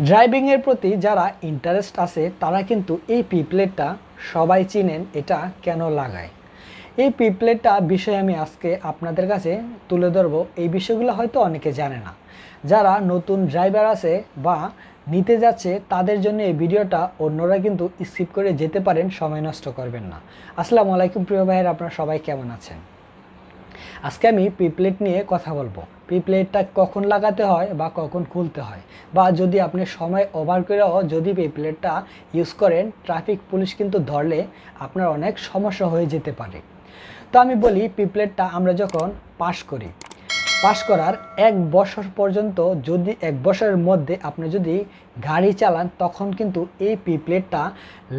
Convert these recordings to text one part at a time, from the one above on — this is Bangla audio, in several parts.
ড্রাইভিংয়ের প্রতি যারা ইন্টারেস্ট আছে, তারা কিন্তু এই পিপলেটটা সবাই চিনেন, এটা কেন লাগায়? এই পিপলেটটা বিষয়ে আমি আজকে আপনাদের কাছে তুলে ধরবো। এই বিষয়গুলো হয়তো অনেকে জানে না। যারা নতুন ড্রাইভার আছে বা নিতে যাচ্ছে, তাদের জন্য এই ভিডিওটা অন্যরা কিন্তু স্কিপ করে যেতে পারেন, সময় নষ্ট করবেন না। আসসালামু আলাইকুম প্রিয় ভাইয়ের, আপনারা সবাই কেমন আছেন? আজকে আমি পিপলেট নিয়ে কথা বলব। পিপলেটটা কখন লাগাতে হয় বা কখন খুলতে হয়? বা যদি আপনি সময় ওভার করেও যদি পিপলেটটা ইউজ করেন, ট্রাফিক পুলিশ কিন্তু ধরলে আপনার অনেক সমস্যা হয়ে যেতে পারে। তো আমি বলি পিপলেটটা আমরা যখন পাস করি, পাস করার এক বছর পর্যন্ত যদি, এক বছরের মধ্যে আপনি যদি গাড়ি চালান, তখন কিন্তু এই পিপলেটটা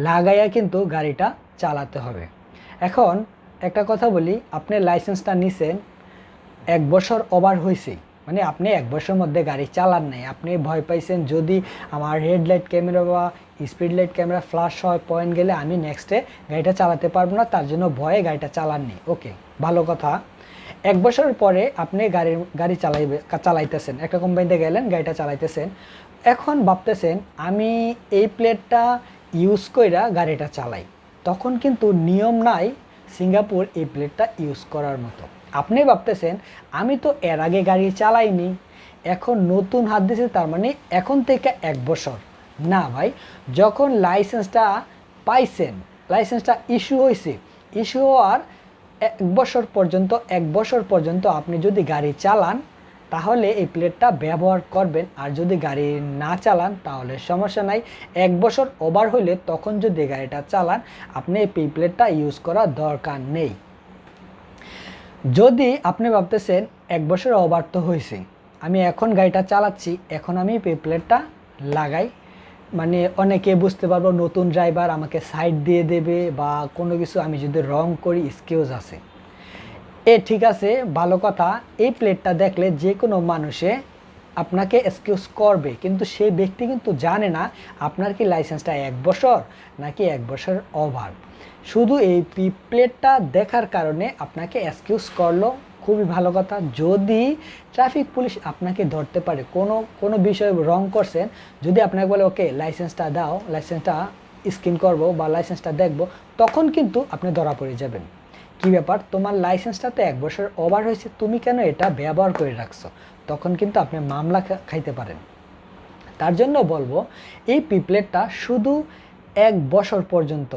লাগাইয়া কিন্তু গাড়িটা চালাতে হবে। এখন একটা কথা বলি, আপনি লাইসেন্সটা নিছেন, এক বছর ওভার হয়েছে মানে আপনি এক বছরের মধ্যে গাড়ি চালান নাই। আপনি ভয় পাইছেন যদি আমার রেড লাইট ক্যামেরা বা স্পিড লাইট ক্যামেরা ফ্লাশ হয় পয়েন্ট গেলে আমি নেক্সটে গাড়িটা চালাতে পারব না, তার জন্য ভয়ে গাড়িটা চালাননি ওকে ভালো কথা। এক বছর পরে আপনি গাড়ির, গাড়ি চালাইবে চালাইতেছেন। একটা কোম্পানিতে গেলেন, গাড়িটা চালাইতেছেন। এখন ভাবতেছেন, আমি এই প্লেটটা ইউজ কইরা গাড়িটা চালাই। তখন কিন্তু নিয়ম নাই সিঙ্গাপুর এই প্লেটটা ইউজ করার মতো। আপনি ভাবতেছেন, আমি তো এর আগে গাড়ি চালাইনি, এখন নতুন হাত দিয়েছে তার মানে এখন থেকে এক বছর। না ভাই, যখন লাইসেন্সটা পাইছেন, লাইসেন্সটা ইস্যু হয়েছে ইস্যু হওয়ার এক বছর পর্যন্ত, এক বছর পর্যন্ত আপনি যদি গাড়ি চালান তাহলে এই প্লেটটা ব্যবহার করবেন। আর যদি গাড়ি না চালান, তাহলে সমস্যা নাই। এক বছর ওভার হইলে তখন যদি গাড়িটা চালান, আপনি এই প্লেটটা ইউজ করার দরকার নেই। যদি আপনি ভাবতেছেন এক বছর ওভার তো হয়েছে আমি এখন গাড়িটা চালাচ্ছি, এখন আমি পে প্লেটটা লাগাই। মানে অনেকে বুঝতে পারব, নতুন ড্রাইভার আমাকে সাইড দিয়ে দেবে বা কোনো কিছু আমি যদি রং করি স্কিউজ আছে। এ ঠিক আছে, ভালো কথা। এই প্লেটটা দেখলে যে কোনো মানুষে আপনাকে এক্সকিউজ করবে, কিন্তু সেই ব্যক্তি কিন্তু জানে না আপনার কি লাইসেন্সটা এক বছর নাকি এক বছর ওভার শুধু এই প্লেটটা দেখার কারণে আপনাকে এক্সকিউজ করল। খুবই ভালো কথা। যদি ট্রাফিক পুলিশ আপনাকে ধরতে পারে, কোনো কোনো বিষয়ে রং করছেন, যদি আপনাকে বলে, ওকে লাইসেন্সটা দাও লাইসেন্সটা স্ক্রিন করব বা লাইসেন্সটা দেখব, তখন কিন্তু আপনি ধরা পড়ে যাবেন। কি ব্যাপার? তোমার লাইসেন্সটা তো এক বছর ওভার হয়েছে, তুমি কেন এটা ব্যবহার করে রাখছো? তখন কিন্তু আপনি মামলা খাইতে পারেন। তার জন্য বলব, এই পিপলেটটা শুধু এক বছর পর্যন্ত।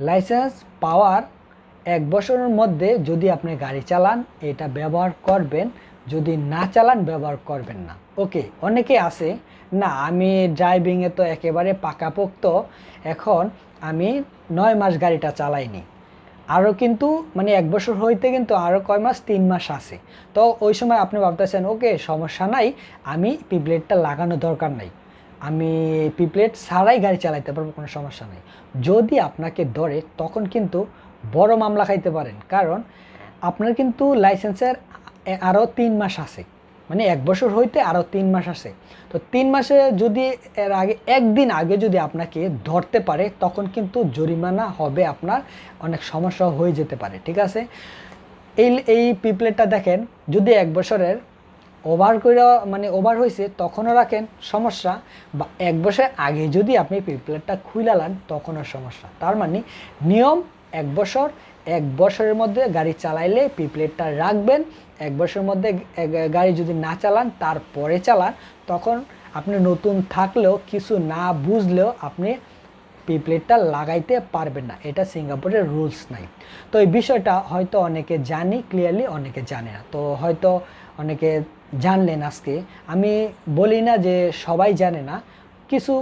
লাইসেন্স পাওয়ার এক বছরের মধ্যে যদি আপনি গাড়ি চালান, এটা ব্যবহার করবেন। যদি না চালান, ব্যবহার করবেন না। ওকে, অনেকে আছে, না, আমি ড্রাইভিংয়ে তো একেবারে পাকাপোক্ত। এখন আমি নয় মাস গাড়িটা চালাইনি। আরও কিন্তু মানে এক বছর হইতে কিন্তু আরও কয় মাস? তিন মাস আছে। তো ওই সময় আপনি ভাবতেছেন, ওকে, সমস্যা নাই। আমি পিপলেটটা লাগানো দরকার নাই। আমি পিপলেট ছাড়াই গাড়ি চালাইতে পারব, কোনো সমস্যা নাই। যদি আপনাকে ধরে, তখন কিন্তু বড় মামলা খাইতে পারেন। কারণ আপনার কিন্তু লাইসেন্সের আরও তিন মাস আছে। মানে এক বছর হইতে আরও তিন মাস আছে। তো তিন মাসে যদি এর আগে, একদিন আগে যদি আপনাকে ধরতে পারে, তখন কিন্তু জরিমানা হবে আপনার, অনেক সমস্যা হয়ে যেতে পারে, ঠিক আছে? এই এই পিপলেটটা দেখেন, যদি এক বছরের ওভার করে মানে ওভার হয়েছে তখনও রাখেন, সমস্যা। বা এক বছর আগে যদি আপনি পিপলেটটা খুইলালান তখনও সমস্যা। তার মানে নিয়ম, এক বছর এক বছরের মধ্যে গাড়ি চালাইলে পিপলেটটা রাখবেন। এক বছরের মধ্যে গাড়ি যদি না চালান, তারপরে চালান, তখন আপনি নতুন থাকলেও, কিছু না বুঝলেও আপনি পিপলেটটা লাগাইতে পারবেন না। এটা সিঙ্গাপুরের রুলস নাই। তো এই বিষয়টা হয়তো অনেকে জানি ক্লিয়ারলি অনেকে জানে না। তো হয়তো অনেকে জানলেন আজকে। আমি বলি না যে সবাই জানে না কিছু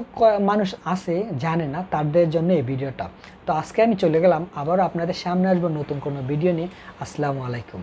মানুষ আছে, জানে না তাদের জন্য এই ভিডিওটা। তো আজকে আমি চলে গেলাম, আবারও আপনাদের সামনে আসব নতুন কোনো ভিডিও নিয়ে। আসসালামু আলাইকুম।